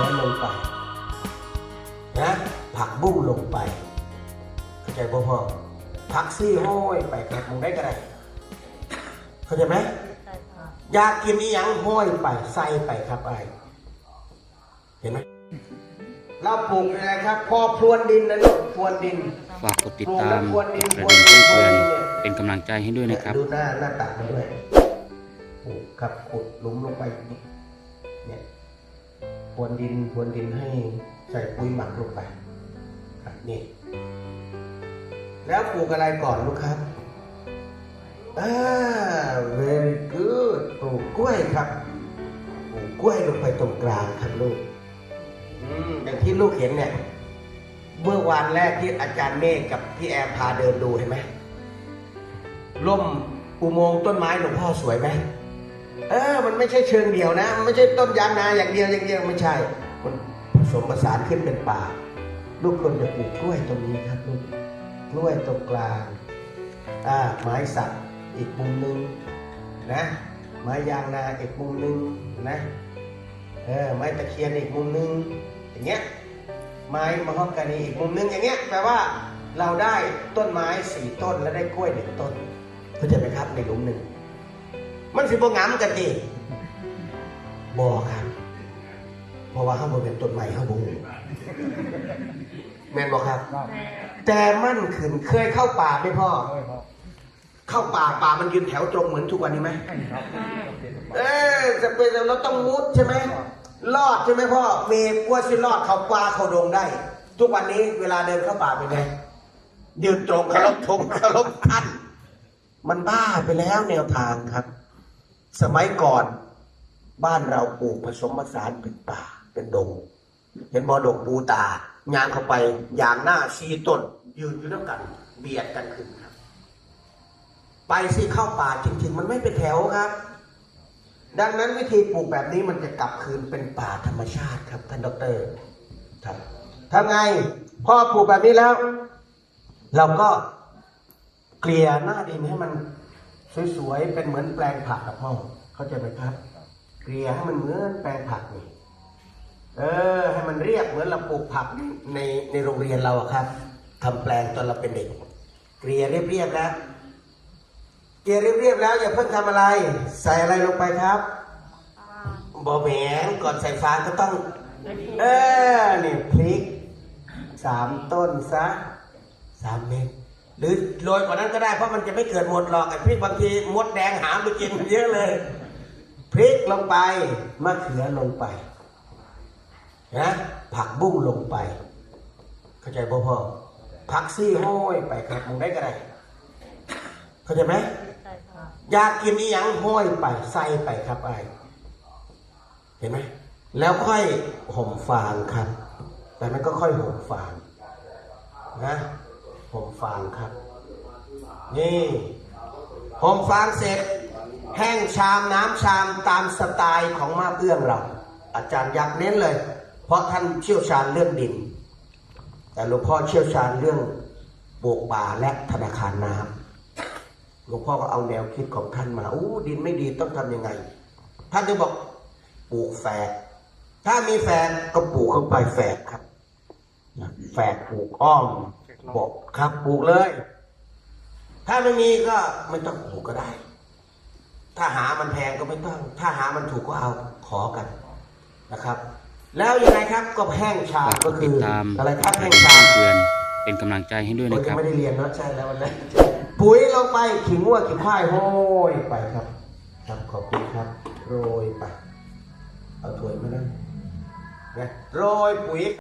ขือลงไปนะผักบุ้งลงไปเข้าใจพ่อพ่อผักซี่ห้อยไปครับมึงได้ก็ได้เข้าใจไหมอยากกินอีหยังห้อยไปใส่ไปครับไอ้เห็นไหมเราปลูกอะไรครับ พอพรวนดินนะลูกพรวนดินฝากกดติดตามกดกระดิ่งแจ้งเตือนเป็นกำลังใจให้ด้วยนะครับ ดูหน้าหน้าตักมันด้วยปลูกครับขุดหลุมลงไปอย่างนี้เนี่ยพร วนดินพรวนดินให้ใส่ปุ๋ยหมักลงไปครับนี่แล้วปลูกอะไรก่อนลูกครับอ่า very good ปลูกกล้วยครับปลูกกล้วยลงไปตรงกลางครับลูกอย่างที่ลูกเห็นเนี่ย เมื่อวันแรกที่อาจารย์เมฆกับพี่แอมพาเดินดูเห็นไหมร่มอุโมงค์ต้นไม้หลวงพ่อสวยไหม เออ มันไม่ใช่เชิงเดียวนะ มันไม่ใช่ต้นยางนาอย่างเดียวอย่างเดียวไม่ใช่ มันผสมผสานขึ้นเป็นป่า ลูกควรจะปลูกกล้วยตรงนี้ครับลูก กล้วยตรงกลาง อ่า ไม้สักอีกมุมหนึ่งนะ ไม้ยางนาอีกมุมหนึ่งนะ เออ ไม้ตะเคียนอีกมุมหนึ่งอย่างเงี้ย ไม้มะฮอกกานีอีกมุมหนึงอย่างเงี้ย แปลว่าเราได้ต้นไม้สี่ต้นและได้กล้วยหนึ่งต้นเข้าใจไหมครับในหลุมหนึ่ง มันสิบงามกันดีบอครับ เพราะว่าข้างบนเป็นต้นไม้ข้างบนแมนบอกครับ แต่มันขึ้นเคยเข้าป่าไหมพ่อ เข้าป่าป่ามันยืนแถวตรงเหมือนทุกวันนี้ไหมเออจะเป็นเราต้องมุดใช่ไหมรอดใช่ไหมพ่อเมย์กลัวสิรอดเขากวาเขาดงได้ ทุกวันนี้เวลาเดินเข้าป่าเป็นไงยืนตรงเคารพธงเคารพท่านมันบ้าไปแล้วแนวทางครับ สมัยก่อนบ้านเราปลูกผสมผสานเป็นป่าเป็นดง เห็นบอดงปูตายางเข้าไปอย่างหน้าซีต้น ยืนอยู่ด้วยกัน เบียดกันขึ้นครับ ไปสิเข้าป่าจริงๆ มันไม่เป็นแถวครับ ดังนั้นวิธีปลูกแบบนี้มันจะกลับคืนเป็นป่าธรรมชาติครับท่านดรครับทำไงพอปลูกแบบนี้แล้ว เราก็เกลี่ยหน้าดินให้มัน สวยๆเป็นเหมือนแปลงผักกับพ่อเข้าใจไหมครับเกลี่ยให้มันเหมือนแปลงผักนี่เออ ให้มันเรียบเหมือนเราปลูกผักในในโรงเรียนเราอะครับทำแปลงตอนเราเป็นเด็ก เกลี่ยเรียบๆแล้วเกลี่ยเรียบๆแล้วอย่าเพิ่งทำอะไร ใส่อะไรลงไปครับบอแหมนก่อนใส่ฟางก็ต้อง เออนี่พริกสามต้นซะสามเม็ด หรือโรยกว่านั้นก็ได้เพราะมันจะไม่เกิดหมดหรอกไอ้พริกบางทีมดแดงหามไปกินเยอะเลย พริกลงไปมะเขือลงไปนะผักบุ้งลงไป เข้าใจพ่อพ่อผักซี่ห้อยไปครับมึงได้ก็ได้เข้าใจไหมอยากกินอีหยังห้อยไปใส่ไปครับไอเห็นไหมแล้วค่อยห่มฟางครับ แต่นั้นก็ค่อยห่มฟางนะ ห่มฟางครับ นี่ห่มฟางเสร็จ แห้งชามน้ำชามตามสไตล์ของมาเอื้องเรา อาจารย์อยากเน้นเลย เพราะท่านเชี่ยวชาญเรื่องดิน แต่หลวงพ่อเชี่ยวชาญเรื่องปลูกป่าและธนาคารน้ำหลวงพ่อก็เอาแนวคิดของท่านมาอู้ดินไม่ดีต้องทำยังไง ท่านจะบอกปลูกแฝกถ้ามีแฝกก็ปลูกเข้าไปแฝกครับแฝกปลูกอ้อม บอกครับปลูกเลย ถ้าไม่มีก็ไม่ต้องปลูกก็ได้ ถ้าหามันแพงก็ไม่ต้อง ถ้าหามันถูกก็เอาขอกันนะครับ แล้วยังไงครับก็แห้งชาฝากกก็ดคืติดอตามอะไรกครัดบกแห้ระงดิ่งชาแจ้งเตือนเป็นกำลังใจให้ด้วยโอ้ยนะคยังรับไม่ได้เรียนเนาะใช่แล้ววันนั้นปุ๋ยลงไปขิงวัวขิงควายโห้ยไปครับ ครับขอบคุณครับโรยไปเอาถ้วยมานั่งนะโรยปุ๋ย